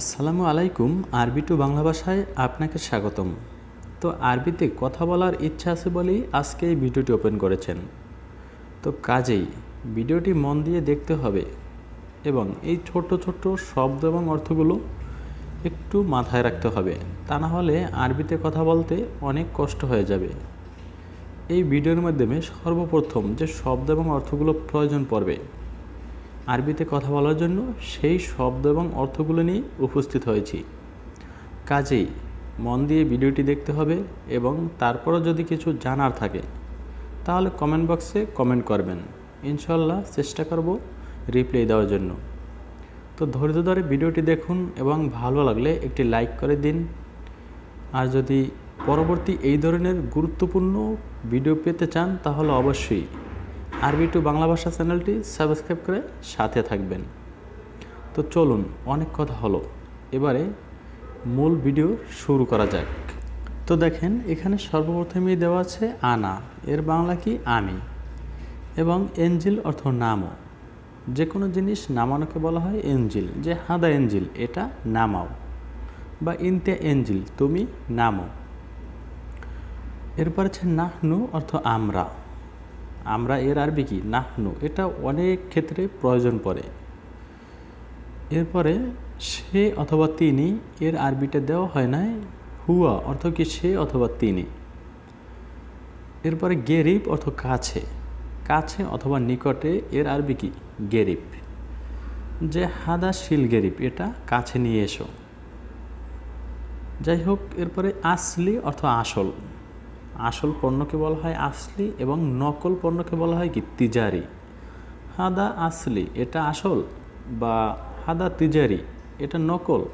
আসসালামু আলাইকুম, আরবি টু বাংলা ভাষায় আপনাকে স্বাগতম। তো আরবিতে কথা বলার ইচ্ছা আছে বলেই আজকে এই ভিডিওটি ওপেন করেছেন। তো কাজেই ভিডিওটি মন দিয়ে দেখতে হবে এবং এই ছোট ছোট শব্দ এবং অর্থগুলো একটু মাথায় রাখতে হবে। তা না হলে আরবিতে কথা বলতে অনেক কষ্ট হয়ে যাবে। এই ভিডিওর মাধ্যমে সর্বপ্রথম যে শব্দ এবং অর্থগুলো প্রয়োজন পড়বে আরবিতে কথা বলার জন্য সেই শব্দ এবং অর্থগুলো নিয়ে উপস্থিত হয়েছি। কাজেই মন দিয়ে ভিডিওটি দেখতে হবে এবং তারপরও যদি কিছু জানার থাকে, তাহলে কমেন্ট বক্সে কমেন্ট করবেন। ইনশাল্লাহ চেষ্টা করব রিপ্লাই দেওয়ার জন্য। তো ধৈর্য ধরে ভিডিওটি দেখুন এবং ভালো লাগলে একটি লাইক করে দিন। আর যদি পরবর্তী এই ধরনের গুরুত্বপূর্ণ ভিডিও পেতে চান, তাহলে অবশ্যই আরবি টু বাংলা ভাষা চ্যানেলটি সাবস্ক্রাইব করে সাথে থাকবেন। তো চলুন, অনেক কথা হলো। এবারে মূল ভিডিও শুরু করা যাক। তো দেখেন, এখানে সর্বপ্রথমেই দেওয়া আছে আনা। এর বাংলা কি? আমি। এবং এঞ্জিল অর্থ নামও যে কোনো জিনিস নামানোকে বলা হয় এঞ্জিল। যে হাদা এঞ্জিল, এটা নামাও। বা ইনতে এঞ্জিল, তুমি নামো। এরপর আছে নাহনু অর্থ আমরা। আমরা এর আরবি কি? নাহনু। এটা অনেক ক্ষেত্রে প্রয়োজন পড়ে। এরপরে সে অথবা তিনি এর আরবিটা দেওয়া হয় নাই। হুয়া অর্থ কি সে অথবা তিনি। এরপরে গেরিব অর্থ কাছে। কাছে অথবা নিকটে এর আরবি কি? গেরিব। যে হাদা শিল গেরিব, এটা কাছে নিয়ে এসো। যাই হোক, এরপরে আসলি অর্থ আসল। আসল পণ্যকে বলা হয় আসলি এবং নকল পণ্যকে বলা হয় কি? তিজারি। হাদা আসলি, এটা আসল বা হাদা তিজারি, এটা নকল।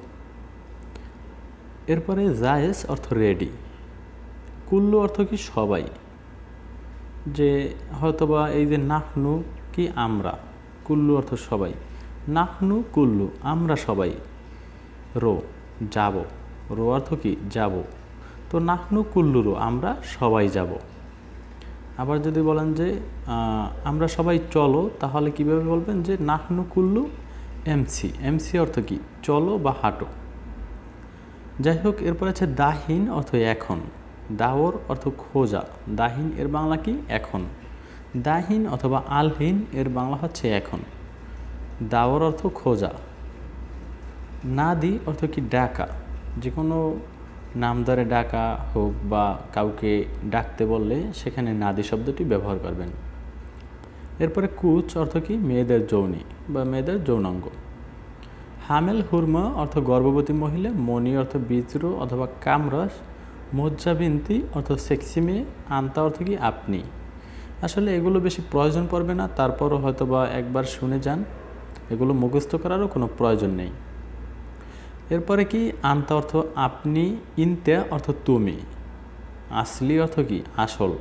এরপরে জায়েজ অর্থ রেডি। কুল্লু অর্থ কি? সবাই। যে হয়তোবা এই যে নাহনু কি আমরা? কুল্লু অর্থ সবাই। নাহনু কুল্লু, আমরা সবাই। রো, যাব। রো অর্থ কি? যাব। তো নাহনু কুল্লুরু, আমরা সবাই যাব। আবার যদি বলেন যে আমরা সবাই চলো, তাহলে কীভাবে বলবেন যে, নাহনু কুল্লু এমসি এমসি অর্থ কি? চলো বা হাঁটো। যাই হোক, এরপর আছে দাহিন অর্থ এখন। দাওর অর্থ খোঁজা। দাহিন এর বাংলা কি? এখন। দাহিন অথবা আলহীন এর বাংলা হচ্ছে এখন। দাওর অর্থ খোঁজা। নাদি অর্থ কি? ডাকা। যে কোনো নাম ধরে ডাকা হোক বা কাউকে ডাকতে বললে সেখানে নাদি শব্দটি ব্যবহার করবেন। এরপরে কুচ অর্থ কি? মেয়েদের যৌনি বা মেয়েদের যৌনাঙ্গ। হামেল, হুরমা অর্থ গর্ভবতী মহিলা মনি অর্থ বীজ্র অথবা কামরস, মজ্জাবিন্তি অর্থ সেক্সি মেয়ে, আন্তা অর্থ কি? আপনি। আসলে এগুলো বেশি প্রয়োজন পড়বে না, তারপরও হয়তো বা একবার শুনে যান। এগুলো মুখস্থ করারও কোনো প্রয়োজন নেই। এরপরে কি? আন্তা অর্থ আপনি, ইনতে অর্থ তুমি। আসলি অর্থ কি? আসল।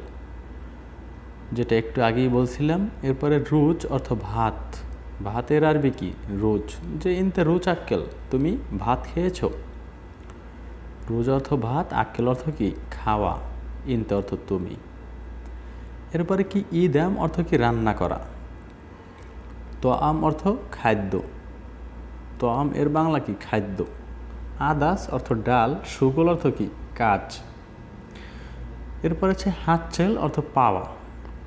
যেটা একটু আগেই বলছিলাম। এরপরে রুচ অর্থ ভাত। ভাতের আরবি কি? রোজ। যে ইনতে রুচ আক্কেল, তুমি ভাত খেয়েছ। রোজ অর্থ ভাত, আক্কেল অর্থ কি? খাওয়া। ইনতে অর্থ তুমি। এরপরে কি? ইদাম অর্থ কি? রান্না করা। তো আম অর্থ খাদ্য। তো আম এর বাংলা কি? খাদ্য। আদাস অর্থ ডাল, সুগল অর্থ কি? কাজ। এরপর আছে হাতছেল অর্থ পাওয়া।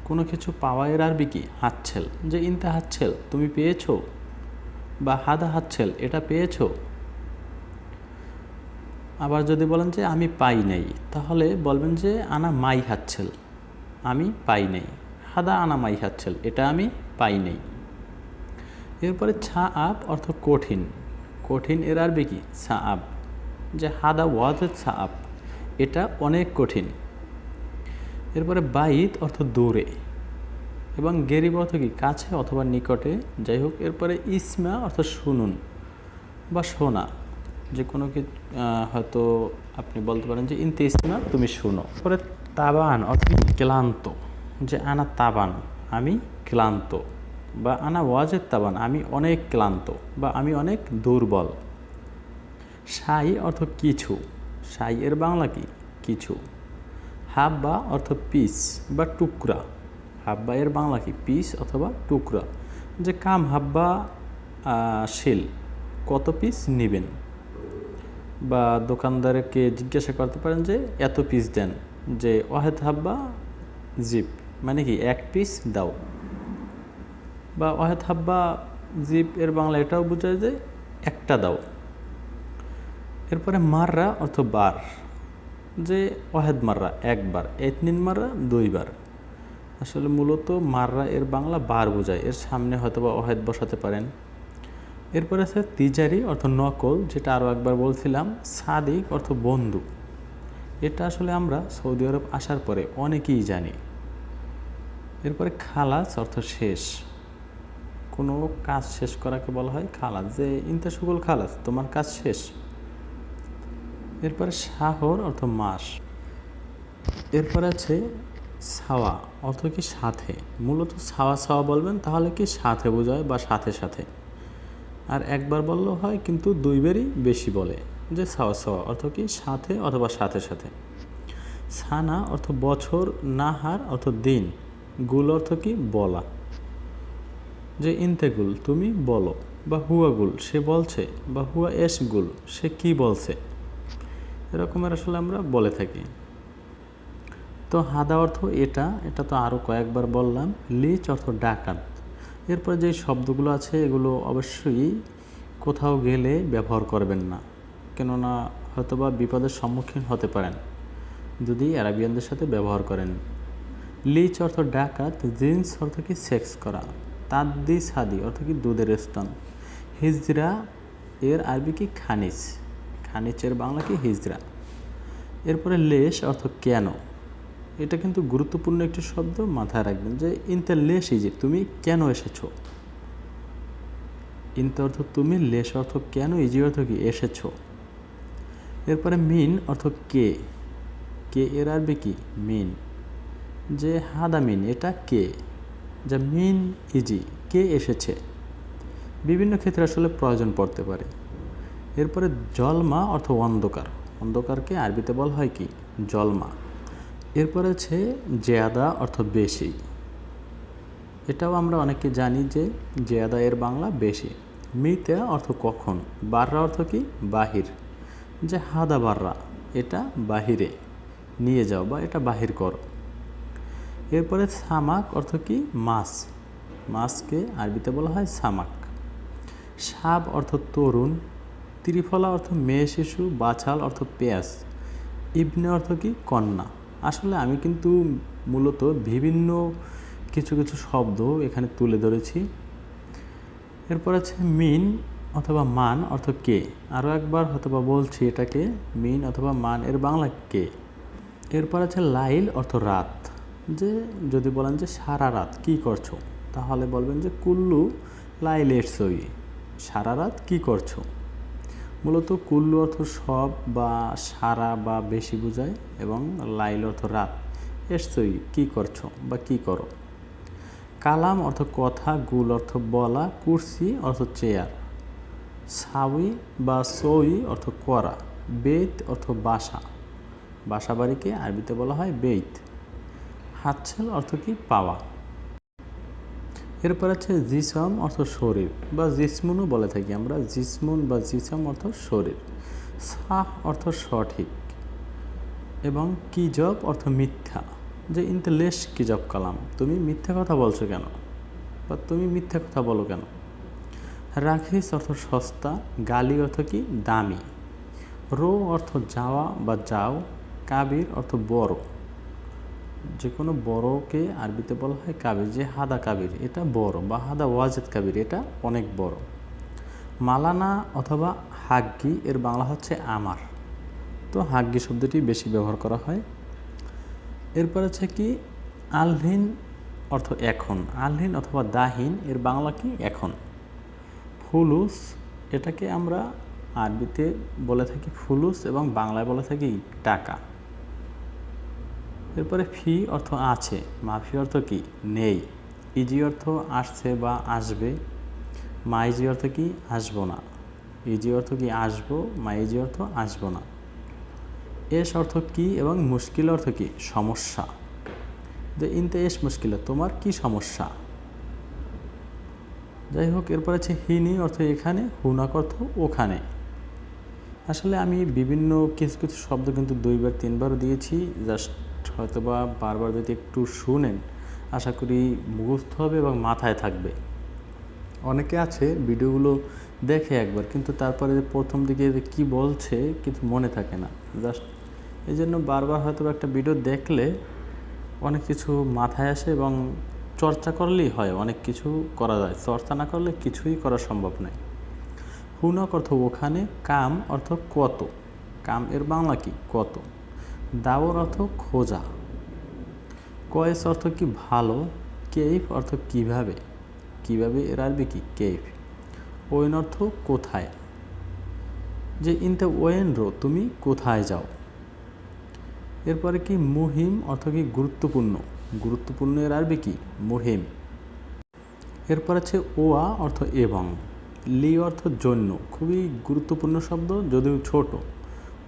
কোনো কিছু পাওয়া এর আরবি কি? হাতছেল। যে ইনতে হাতছেল, তুমি পেয়েছ? বা হাদা হাতছেল, এটা পেয়েছ? আবার যদি বলেন যে আমি পাই নাই, তাহলে বলবেন যে আনা মাই হাতছেল। আমি পাই নাই। হাদা আনা মাই হাতছেল, এটা আমি পাই নাই। এরপরে ছা আপ অর্থ কঠিন। কঠিন এর আরবি কি আপ যে হাদা ওয়াজেদ আপ এটা অনেক কঠিন। এরপরে বাইত অর্থ দূরে। এবং গেরিব অর্থ কি, কাছে অথবা নিকটে যাই হোক এরপরে ইসমা অর্থ শুনুন বা শোনা। যে কোনো কি হয়তো আপনি বলতে পারেন যে ইনতে ইসমা, তুমি শুনো। পরে তাবান অর্থ ক্লান্ত। যে আনা তাবান, আমি ক্লান্ত। বা আনা ওয়াজের তাবান, আমি অনেক ক্লান্ত বা আমি অনেক দুর্বল। সাই অর্থ কিছু, সাই এর বাংলা কি? কিছু। হাব্বা অর্থ পিস বা টুকরা, হাব্বা এর বাংলা কি? পিস অথবা টুকরা। যে কাম, হাব্বা শিল, কত পিস নেবেন? বা দোকানদারকে জিজ্ঞাসা করতে পারেন যে, এত পিস দেন। যে, ওয়াহেদ হাব্বা, জিপ। মানে কি, এক পিস দাও। বা ওয়াহেদ হাব্বা জিপ এর বাংলা এটাও বোঝায় যে একটা দাও। এরপরে মাররা অর্থ বার যে অহেদ মাররা, একবার, এতনিন মাররা, দুইবার। আসলে মূলত মাররা এর বাংলা বার বোঝায়, এর সামনে হয়তো বা ওয়াহেদ বসাতে পারেন। এরপরে আছে তিজারি অর্থ নকল, যেটা আরও একবার বলছিলাম, সাদিক অর্থ বন্ধু। এটা আসলে আমরা সৌদি আরব আসার পরে অনেকেই জানি। এরপরে খালাস অর্থ শেষ। কোনো কাজ শেষ করাকে বলা হয় খালাস। যে ইন্তাসুকুল খালাস, তোমার কাজ শেষ। এরপরে শাহর অর্থ মাস। এরপরে আছে ছাওয়া অর্থ কি সাথে। মূলত ছাওয়া ছাওয়া বলবেন, তাহলে কি সাথে বোঝায় বা সাথে সাথে। আর একবার বললেও হয়, কিন্তু দুইবারই বেশি বলে। যে ছাওয়া ছাওয়া অর্থ কি সাথে অথবা সাথে সাথে। সানা অর্থ বছর, নাহার অর্থ দিন। গুল অর্থ কি বলা। যে ইন্তেগুল তুমি বলো, বা হুয়াগুল সে বলছে, বা হুয়া এস গুল সে কি বলছে? এরকমের আসলে আমরা বলে থাকি। তো হাদা অর্থ এটা এটা তো আরও কয়েকবার বললাম, লিচ অর্থ ডাকাত। এরপর যে শব্দগুলো আছে, এগুলো অবশ্যই কোথাও গেলে ব্যবহার করবেন না, কেননা হয়তোবা বিপদের সম্মুখীন হতে পারেন, যদি অ্যারাবিয়ানদের সাথে ব্যবহার করেন। লিচ অর্থ ডাকাত, জিন্স অর্থ কি সেক্স করা। তাদ্দি সাদি অর্থ কি দুধের স্তন। হিজরা এর আরবি কি খানিজ? খানিচের বাংলা কি হিজরা? এরপরে লেশ অর্থ কেন? এটা কিন্তু গুরুত্বপূর্ণ একটি শব্দ, মাথায় রাখবেন যে ইনতে লেশ ইজি তুমি কেন এসেছ? ইনতে অর্থ তুমি, লেশ অর্থ কেন, ইজি অর্থ কি, এসেছ? এরপরে মিন অর্থ কে? কে এর আরবি কি? মিন। যে হাদা মিন, এটা কে? যা মিন ইজি কে এসেছে? বিভিন্ন ক্ষেত্রে আসলে প্রয়োজন পড়তে পারে। এরপরে জলমা অর্থ অন্ধকার। অন্ধকারকে আরবিতে বলা হয় কি? জলমা। এরপরে আছে জেয়াদা অর্থ বেশি। এটাও আমরা অনেকে জানি যে জেয়াদা এর বাংলা বেশি। মিতে অর্থ কখন? বাররা অর্থ কি? বাহির। যে হাদা বাররা, এটা বাহিরে। নিয়ে যাও বা এটা বাহির করো। এরপরে সামাক অর্থ কি? মাছ। মাছকে আরবিতে বলা হয় সামাক। সাব অর্থ তরুণ। ত্রিফলা অর্থ মেয়ে, শিশু। বাছাল অর্থ পেঁয়াজ। ইবনে অর্থ কি? কন্যা। আসলে আমি কিন্তু মূলত বিভিন্ন কিছু কিছু শব্দ এখানে তুলে ধরেছি। এরপর আছে মিন অথবা মান অর্থ কে? আরও একবার অথবা বলছি এটাকে। মিন অথবা মান, এর বাংলা কে? এরপর আছে লাইল অর্থ রাত। যে যদি বলেন যে সারা রাত কি করছ, তাহলে বলবেন যে কুল্লু লাইলের সই। সারা রাত কি করছ? মূলত কুল্লু অর্থ সব বা সারা বা বেশি বোঝায় এবং লাইল অর্থ রাত। এসছই কি করছ বা কি করো? কালাম অর্থ কথা, গুল অর্থ বলা, কুর্সি অর্থ চেয়ার। সাউই বা সই অর্থ করা, বেত অর্থ বাসা। বাসা বাড়িকে আরবিতে বলা হয় বেত হাতছেল অর্থ কি পাওয়া। এরপর আছে জিসম অর্থ শরীর বা জিসমুনও বলে থাকি আমরা, জিসমুন বা জিসম অর্থ শরীর। সাহ অর্থ সঠিক এবং কিজব অর্থ মিথ্যা। যে ইনতে লেশ কিজব কালাম, তুমি মিথ্যা কথা বলছো কেন বা তুমি মিথ্যা কথা বলো কেন? রাখিস অর্থ সস্তা, গালি অর্থ কি দামি। রো অর্থ যাওয়া বা যাও, কাবির অর্থ বড়। যে কোনো বড়কে আরবিতে বলা হয় কাবির, যে হাদা কাবির, এটা বড় বা হাদা ওয়াজেদ কাবির, এটা অনেক বড়। মালানা অথবা হাগ্গি, এর বাংলা হচ্ছে আমার। তো হাগ্গি শব্দটি বেশি ব্যবহার করা হয়। এরপর আছে কি, আলহীন অর্থ এখন, আলহীন অথবা দাহিন, এর বাংলা কি এখন। ফুলুস, এটাকে আমরা আরবিতে বলে থাকি ফুলুস এবং বাংলায় বলে থাকি টাকা। এরপরে ফি অর্থ আছে। মাফি অর্থ কি? নেই। ইজি অর্থ আসছে বা আসবে। মাইজি অর্থ কি? আসব না। ইজি অর্থ কি? আসব। মাইজি অর্থ আসব না। এস অর্থ কি এবং মুশকিল অর্থ কি? সমস্যা। যে ইনতে এস মুশকিল, তোমার কি সমস্যা? যাই হোক, এরপর আছে হিনি অর্থ এখানে, হুনাক অর্থ ওখানে। আসলে আমি বিভিন্ন কিছু কিছু শব্দ কিন্তু দুইবার, তিনবার দিয়েছি। জাস্ট হয়তোবা বারবার যদি একটু শুনেন, আশা করি মুখস্থ হবে এবং মাথায় থাকবে। অনেকে আছে ভিডিওগুলো দেখে একবার, কিন্তু তারপরে প্রথম দিকে কী বলছে কিন্তু মনে থাকে না। জাস্ট এই জন্য বারবার হয়তো একটা ভিডিও দেখলে অনেক কিছু মাথায় আসে এবং চর্চা করলেই হয়, অনেক কিছু করা যায়। চর্চা না করলে কিছুই করা সম্ভব নয়। হুনক অর্থ ওখানে, কাম অর্থ কত? কাম এর বাংলা কি? কত? দাওর অর্থ খোঁজা। কয়েস অর্থ কি ভালো, কেইফ অর্থ কীভাবে কীভাবে এর আরবি কি কেইফ। ওয়েন অর্থ কোথায়। যে ইনতে ওয়েন রো, তুমি কোথায় যাও। এরপরে কি মুহিম অর্থ কি গুরুত্বপূর্ণ গুরুত্বপূর্ণ এর আরবি কি? মুহিম। এরপর আছে ওয়া অর্থ এবং, লি অর্থ জন্য, খুবই গুরুত্বপূর্ণ শব্দ, যদিও ছোট।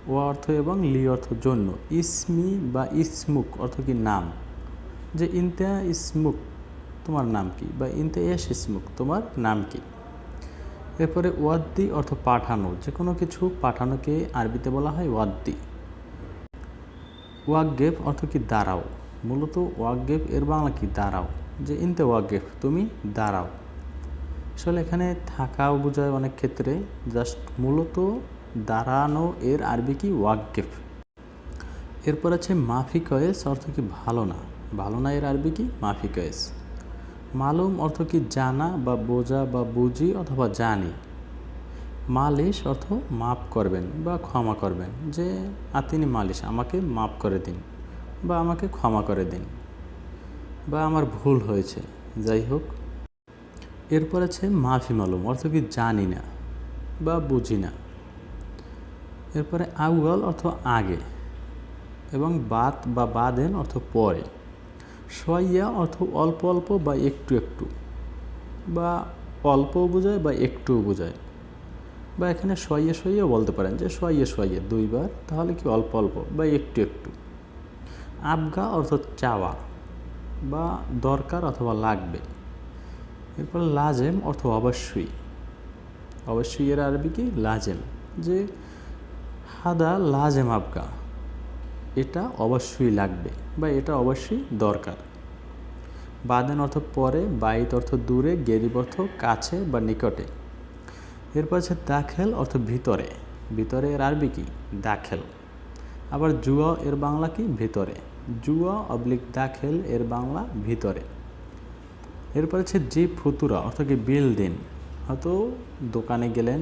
ওয়া অর্থ এবং লি অর্থ জন্য। ইসমি বা ইসমুক অর্থ কি নাম? যে ইনতে ইসমুক, তোমার নাম কি? বা ইনতে এস ইসমুক, তোমার নাম কি? এরপরে ওয়াদ্দি অর্থ পাঠানো যে কোনো কিছু পাঠানোকে আরবিতে বলা হয় ওয়াদ্দি। ওয়াকগেফ অর্থ কি দাঁড়াও। মূলত ওয়াকগেফ এর বাংলা কি? দাঁড়াও। যে ইনতে ওয়াকগেফ তুমি দাঁড়াও। আসলে এখানে থাকাও বোঝায় অনেক ক্ষেত্রে, জাস্ট মূলত দাঁড়ানো এর আরবি কি? ওয়াকগেফ এরপর আছে মাফি কয়েস অর্থ কি ভালো না? ভালো না এর আরবি কি? মাফি কয়েস মালুম অর্থ কি জানা বা বোঝা বা বুঝি অথবা জানি। মালিশ অর্থ মাপ করবেন বা ক্ষমা করবেন। যে আতিনি মালিশ, আমাকে মাপ করে দিন বা আমাকে ক্ষমা করে দিন বা আমার ভুল হয়েছে। যাই হোক। এরপর আছে মাফি মালুম, অর্থ কি জানি না বা বুঝি না। এরপরে আউয়াল অর্থ আগে এবং বাত বা বাদেন অর্থ পরে। সইয়া অর্থ অল্প অল্প বা একটু একটু বা অল্পও বোঝায় বা একটুও বোঝায়। বা এখানে সইয়ে সইয়েও বলতে পারেন যে সইয়ে সইয়ে দুইবার তাহলে কি অল্প অল্প বা একটু একটু। আবগা অর্থ চাওয়া বা দরকার অথবা লাগবে। এরপর লাজেম অর্থ অবশ্যই। অবশ্যই এর আরবি কি? লাজেম। যে হাদা লাজেম আবগা এটা অবশ্যই লাগবে বা এটা অবশ্যই দরকার। বাদেন অর্থ পরে, বাইত অর্থ দূরে, গেরিব অর্থ কাছে বা নিকটে। এরপর আছে দাখেল অর্থ ভিতরে। ভিতরে এর আরবি কি? দাখেল। আবার জুয়া এর বাংলা কি? ভিতরে। জুয়া অবলিক দাখেল এর বাংলা ভিতরে। এরপর আছে জি ফুতুরা, অর্থ কি? বিল দিন। হয়তো দোকানে গেলেন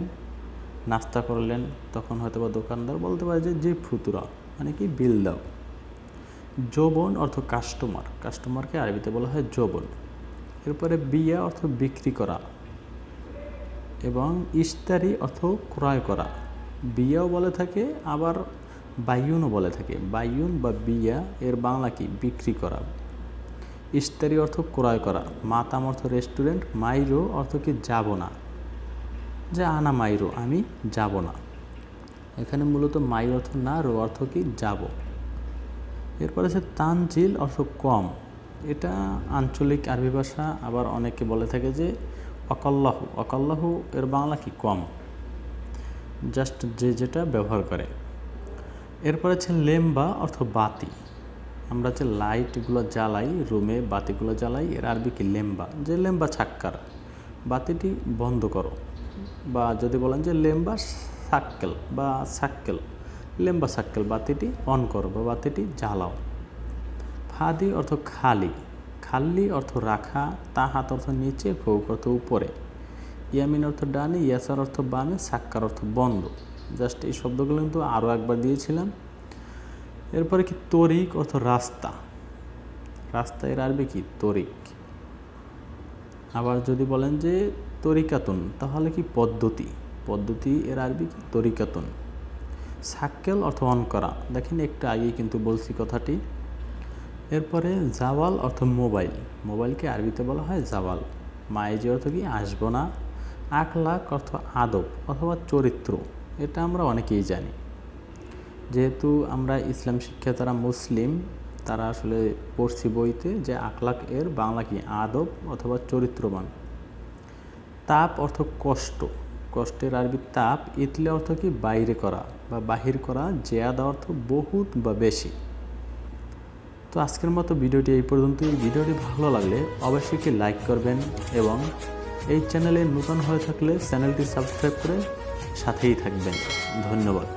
নাস্তা করলেন, তখন হয়তো বা দোকানদার বলতে পারে যে যে ফুতুরা মানে কি বিল দাও। যৌবন অর্থ কাস্টমার কাস্টমারকে আরবিতে বলা হয় যৌবন। এরপরে বিয়া অর্থ বিক্রি করা এবং ইস্তারি অর্থ ক্রয় করা। বিয়াও বলে থাকে, আবার বাইয়ুনও বলে থাকে। বাইয়ুন বা বিয়া, এর বাংলা কি? বিক্রি করা। ইস্তারি অর্থ ক্রয় করা। মাতাম অর্থ রেস্টুরেন্ট মাইরো অর্থ কি যাব না। যে আনা মাইরো, আমি যাব না। এখানে মূলত মাই অর্থ না, রো অর্থ কি যাব। এরপর আছে তানজিল অর্থ কম। এটা আঞ্চলিক আরবি ভাষা, আবার অনেকে বলে থাকে যে অকল্লাহু। অকল্লাহু এর বাংলা কি? কম। জাস্ট যে যেটা ব্যবহার করে। এরপর আছে লেম্বা অর্থ বাতি। আমরা যে লাইটগুলো জ্বালাই, রুমে বাতিগুলো জ্বালাই, এর আরবি কি? লেম্বা। যে লেম্বা ছাক্কার। বাতিটি বন্ধ করো। বা যদি বলেন যে লেম্বা সাক্কেল বা সাক্কেল, লেম্বা সাক্কেল বাতিটি অন করো বা বাতিটি জ্বালাও। ফাদি অর্থ খালি খাল্লি অর্থ রাখা, তাহাত অর্থ নিচে ফৌক অর্থ উপরে। ইয়ামিন অর্থ ডানে, ইয়াসার অর্থ বামে, সাক্কার অর্থ বন্ধ। জাস্ট এই শব্দগুলো কিন্তু আরও একবার দিয়েছিলাম। এরপরে কি তরিক অর্থ রাস্তা? রাস্তা এর আরবি কি? তরিক। আবার যদি বলেন যে তরিকাতুন, তাহলে কি পদ্ধতি? পদ্ধতি এর আরবি কি? তরিকাতুন। সাক্কেল অর্থ অন করা। দেখেন একটু আগেই কিন্তু বলছি কথাটি। এরপরে জাওয়াল অর্থ মোবাইল। মোবাইলকে আরবিতে বলা হয় জাওয়াল। মাইজি অর্থ কি? আসব না। আখলাক অর্থ আদব অথবা চরিত্র। এটা আমরা অনেকেই জানি। যেহেতু আমরা ইসলাম শিক্ষা তারা মুসলিম, তারা আসলে পড়ছি বইতে যে আখলাক এর বাংলা কি? আদব অথবা চরিত্রবান। তাপ অর্থ কষ্ট। কষ্টের আরবি তাপ, ইতলে অর্থ কি? বাইরে করা বা বাহির করা, জেয়াদা অর্থ বহুত বা বেশি। তো আজকের মতো ভিডিওটি এই পর্যন্ত এই ভিডিওটি ভালো লাগলে অবশ্যই কি লাইক করবেন এবং এই চ্যানেলে নতুন হয়ে থাকলে চ্যানেলটি সাবস্ক্রাইব করে সাথেই থাকবেন। ধন্যবাদ।